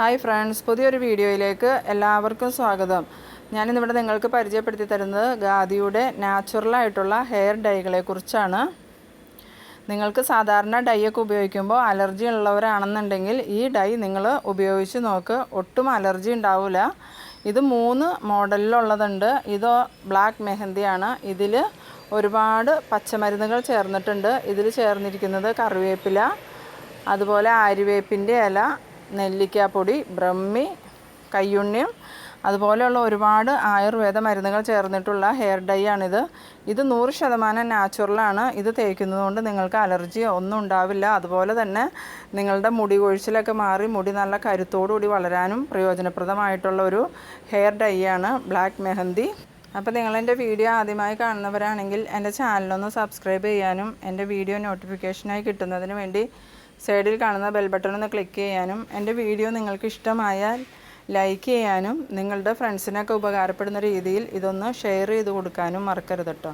Hi friends പുതിയൊരു വീഡിയോയിലേക്ക് എല്ലാവർക്കും സ്വാഗതം. ഞാനിന്നിവിടെ നിങ്ങൾക്ക് പരിചയപ്പെടുത്തി തരുന്നത് ഖാദിയുടെ നാച്ചുറലായിട്ടുള്ള ഹെയർ ഡൈകളെ കുറിച്ചാണ്. നിങ്ങൾക്ക് സാധാരണ ഡൈ ഒക്കെ ഉപയോഗിക്കുമ്പോൾ അലർജി ഉള്ളവരാണെന്നുണ്ടെങ്കിൽ ഈ ഡൈ നിങ്ങൾ ഉപയോഗിച്ച് നോക്ക് ഒട്ടും അലർജി ഉണ്ടാവില്ല ഇത് മൂന്ന് മോഡലിലുള്ളതുണ്ട്. ഇത് ബ്ലാക്ക് മെഹന്തിയാണ്. ഇതിൽ ഒരുപാട് പച്ചമരുന്നുകൾ ചേർന്നിട്ടുണ്ട്. ഇതിൽ ചേർന്നിരിക്കുന്നത് കറിവേപ്പില അതുപോലെ ആര്യവേപ്പിന്റെ ഇല നെല്ലിക്കാപ്പൊടി ബ്രഹ്മി കയ്യുണ്ണിയും അതുപോലെയുള്ള ഒരുപാട് ആയുർവേദ മരുന്നുകൾ ചേർന്നിട്ടുള്ള ഹെയർ ഡൈ ആണിത്. ഇത് നൂറ് ശതമാനം നാച്ചുറലാണ് ഇത് തേക്കുന്നതുകൊണ്ട് നിങ്ങൾക്ക് അലർജി ഒന്നും ഉണ്ടാവില്ല. അതുപോലെ തന്നെ നിങ്ങളുടെ മുടി കൊഴിച്ചിലൊക്കെ മാറി മുടി നല്ല കരുത്തോടുകൂടി വളരാനും പ്രയോജനപ്രദമായിട്ടുള്ള ഒരു ഹെയർ ഡൈ ആണ് ബ്ലാക്ക് മെഹന്തി. അപ്പോൾ നിങ്ങളെന്റെ വീഡിയോ ആദ്യമായി കാണുന്നവരാണെങ്കിൽ എന്റെ ചാനലൊന്ന് സബ്സ്ക്രൈബ് ചെയ്യാനും എന്റെ വീഡിയോ നോട്ടിഫിക്കേഷനായി കിട്ടുന്നതിന് വേണ്ടി സൈഡിൽ കാണുന്ന ബെൽ ബട്ടൺ ഒന്ന് ക്ലിക്ക് ചെയ്യാനും എന്റെ വീഡിയോ നിങ്ങൾക്ക് ഇഷ്ടമായാൽ ലൈക്ക് ചെയ്യാനും നിങ്ങളുടെ ഫ്രണ്ട്സിനൊക്കെ ഉപകാരപ്പെടുന്ന രീതിയിൽ ഇതൊന്ന് ഷെയർ ചെയ്ത് കൊടുക്കാനും മറക്കരുത് കേട്ടോ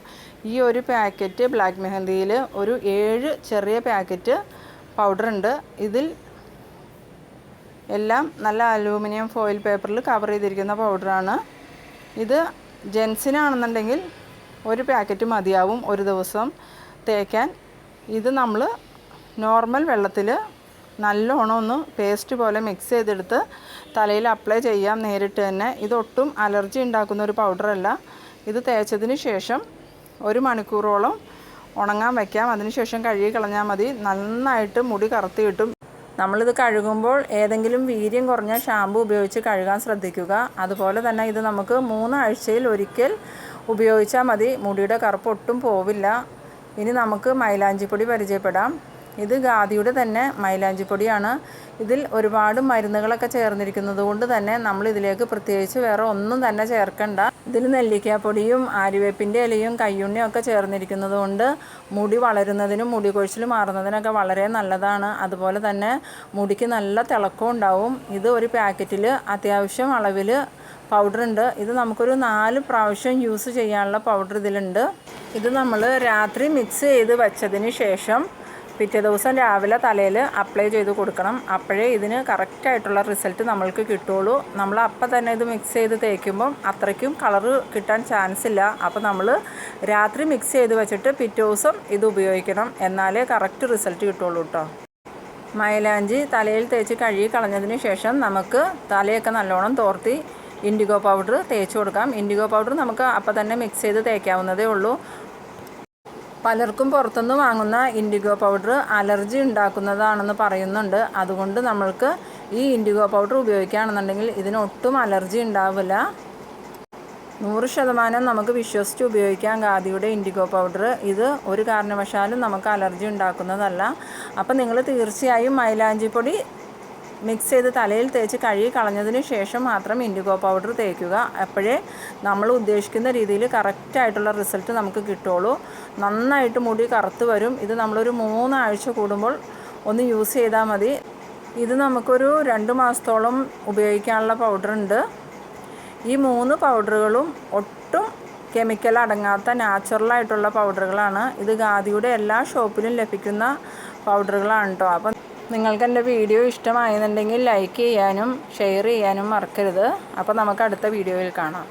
ഈ ഒരു പാക്കറ്റ് ബ്ലാക്ക് മെഹന്തിയിൽ ഒരു ഏഴ് ചെറിയ പാക്കറ്റ് പൗഡർ ഉണ്ട്. ഇതിൽ എല്ലാം നല്ല അലൂമിനിയം ഫോയിൽ പേപ്പറിൽ കവർ ചെയ്തിരിക്കുന്ന പൗഡറാണ് ഇത് ജെൻസിനാണെന്നുണ്ടെങ്കിൽ ഒരു പാക്കറ്റ് മതിയാവും ഒരു ദിവസം തേക്കാൻ. ഇത് നമ്മൾ നോർമൽ വെള്ളത്തിൽ നല്ലോണം ഒന്ന് പേസ്റ്റ് പോലെ മിക്സ് ചെയ്തെടുത്ത് തലയിൽ അപ്ലൈ ചെയ്യാം നേരിട്ട് തന്നെ. ഇതൊട്ടും അലർജി ഉണ്ടാക്കുന്ന ഒരു പൗഡറല്ല ഇത് തേച്ചതിന് ശേഷം ഒരു മണിക്കൂറോളം ഉണങ്ങാൻ വയ്ക്കാം അതിനുശേഷം കഴുകി കളഞ്ഞാൽ മതി. നന്നായിട്ട് മുടി കറുത്തി കിട്ടും. നമ്മളിത് കഴുകുമ്പോൾ ഏതെങ്കിലും വീര്യം കുറഞ്ഞ ഷാമ്പു ഉപയോഗിച്ച് കഴുകാൻ ശ്രദ്ധിക്കുക. അതുപോലെ തന്നെ ഇത് നമുക്ക് മൂന്നാഴ്ചയിൽ ഒരിക്കൽ ഉപയോഗിച്ചാൽ മതി. മുടിയുടെ കറുപ്പ് ഒട്ടും പോവില്ല. ഇനി നമുക്ക് മൈലാഞ്ചിപ്പൊടി പരിചയപ്പെടാം. ഇത് ഖാദിയുടെ തന്നെ മൈലാഞ്ചിപ്പൊടിയാണ് ഇതിൽ ഒരുപാട് മരുന്നുകളൊക്കെ ചേർന്നിരിക്കുന്നത് കൊണ്ട് തന്നെ നമ്മൾ ഇതിലേക്ക് പ്രത്യേകിച്ച് വേറെ ഒന്നും തന്നെ ചേർക്കണ്ട. ഇതിൽ നെല്ലിക്കാപ്പൊടിയും ആര്യവേപ്പിന്റെ ഇലയും കയ്യുണ്ണിയും ഒക്കെ ചേർന്നിരിക്കുന്നത് കൊണ്ട് മുടി വളരുന്നതിനും മുടി കൊഴിച്ചിൽ മാറുന്നതിനൊക്കെ വളരെ നല്ലതാണ്. അതുപോലെ തന്നെ മുടിക്ക് നല്ല തിളക്കവും ഉണ്ടാവും. ഇത് ഒരു പാക്കറ്റിൽ അത്യാവശ്യം അളവിൽ പൗഡർ ഉണ്ട്. ഇത് നമുക്കൊരു നാല് പ്രാവശ്യം യൂസ് ചെയ്യാനുള്ള പൗഡർ ഇതിലുണ്ട്. ഇത് നമ്മൾ രാത്രി മിക്സ് ചെയ്ത് വെച്ചതിന് ശേഷം പിറ്റേ ദിവസം രാവിലെ തലയിൽ അപ്ലൈ ചെയ്ത് കൊടുക്കണം. അപ്പോഴേ ഇതിന് കറക്റ്റായിട്ടുള്ള റിസൾട്ട് നമ്മൾക്ക് കിട്ടുള്ളൂ നമ്മൾ അപ്പം തന്നെ ഇത് മിക്സ് ചെയ്ത് തേക്കുമ്പം അത്രയ്ക്കും കളറ് കിട്ടാൻ ചാൻസ് ഇല്ല. അപ്പോൾ നമ്മൾ രാത്രി മിക്സ് ചെയ്ത് വെച്ചിട്ട് പിറ്റേ ദിവസം ഇത് ഉപയോഗിക്കണം. എന്നാലേ കറക്റ്റ് റിസൾട്ട് കിട്ടുള്ളൂ കേട്ടോ. മൈലാഞ്ചി തലയിൽ തേച്ച് കഴുകി കളഞ്ഞതിന് ശേഷം നമുക്ക് തലയൊക്കെ നല്ലോണം തോർത്തി ഇൻഡിഗോ പൗഡർ തേച്ച് കൊടുക്കാം. ഇൻഡിഗോ പൗഡർ നമുക്ക് അപ്പം തന്നെ മിക്സ് ചെയ്ത് തേക്കാവുന്നതേ ഉള്ളൂ. പലർക്കും പുറത്തുനിന്ന് വാങ്ങുന്ന ഇൻഡിഗോ പൗഡർ അലർജി ഉണ്ടാക്കുന്നതാണെന്ന് പറയുന്നുണ്ട്. അതുകൊണ്ട് നമ്മൾക്ക് ഈ ഇൻഡിഗോ പൗഡർ ഉപയോഗിക്കുകയാണെന്നുണ്ടെങ്കിൽ ഇതിന് ഒട്ടും അലർജി ഉണ്ടാവില്ല. നൂറ് ശതമാനം നമുക്ക് വിശ്വസിച്ച് ഉപയോഗിക്കാം ഖാദിയുടെ ഇൻഡിഗോ പൗഡർ ഇത് ഒരു കാരണവശാലും നമുക്ക് അലർജി ഉണ്ടാക്കുന്നതല്ല. അപ്പം നിങ്ങൾ തീർച്ചയായും മൈലാഞ്ചിപ്പൊടി മിക്സ് ചെയ്ത് തലയിൽ തേച്ച് കഴുകി കളഞ്ഞതിന് ശേഷം മാത്രം ഇൻഡിഗോ പൗഡർ തേക്കുക. അപ്പോഴേ നമ്മൾ ഉദ്ദേശിക്കുന്ന രീതിയിൽ കറക്റ്റായിട്ടുള്ള റിസൾട്ട് നമുക്ക് കിട്ടുള്ളൂ നന്നായിട്ട് മുടി കറുത്ത് വരും. ഇത് നമ്മളൊരു മൂന്നാഴ്ച കൂടുമ്പോൾ ഒന്ന് യൂസ് ചെയ്താൽ മതി. ഇത് നമുക്കൊരു രണ്ട് മാസത്തോളം ഉപയോഗിക്കാനുള്ള പൗഡർ ഉണ്ട്. ഈ മൂന്ന് പൗഡറുകളും ഒട്ടും കെമിക്കൽ അടങ്ങാത്ത നാച്ചുറലായിട്ടുള്ള പൗഡറുകളാണ്. ഇത് ഖാദിയുടെ എല്ലാ ഷോപ്പിലും ലഭിക്കുന്ന പൗഡറുകളാണ് കേട്ടോ അപ്പം നിങ്ങൾക്ക് എന്റെ വീഡിയോ ഇഷ്ടമായെന്നുണ്ടെങ്കിൽ ലൈക്ക് ചെയ്യാനും ഷെയർ ചെയ്യാനും മറക്കരുത്. അപ്പോൾ നമുക്ക് അടുത്ത വീഡിയോയിൽ കാണാം.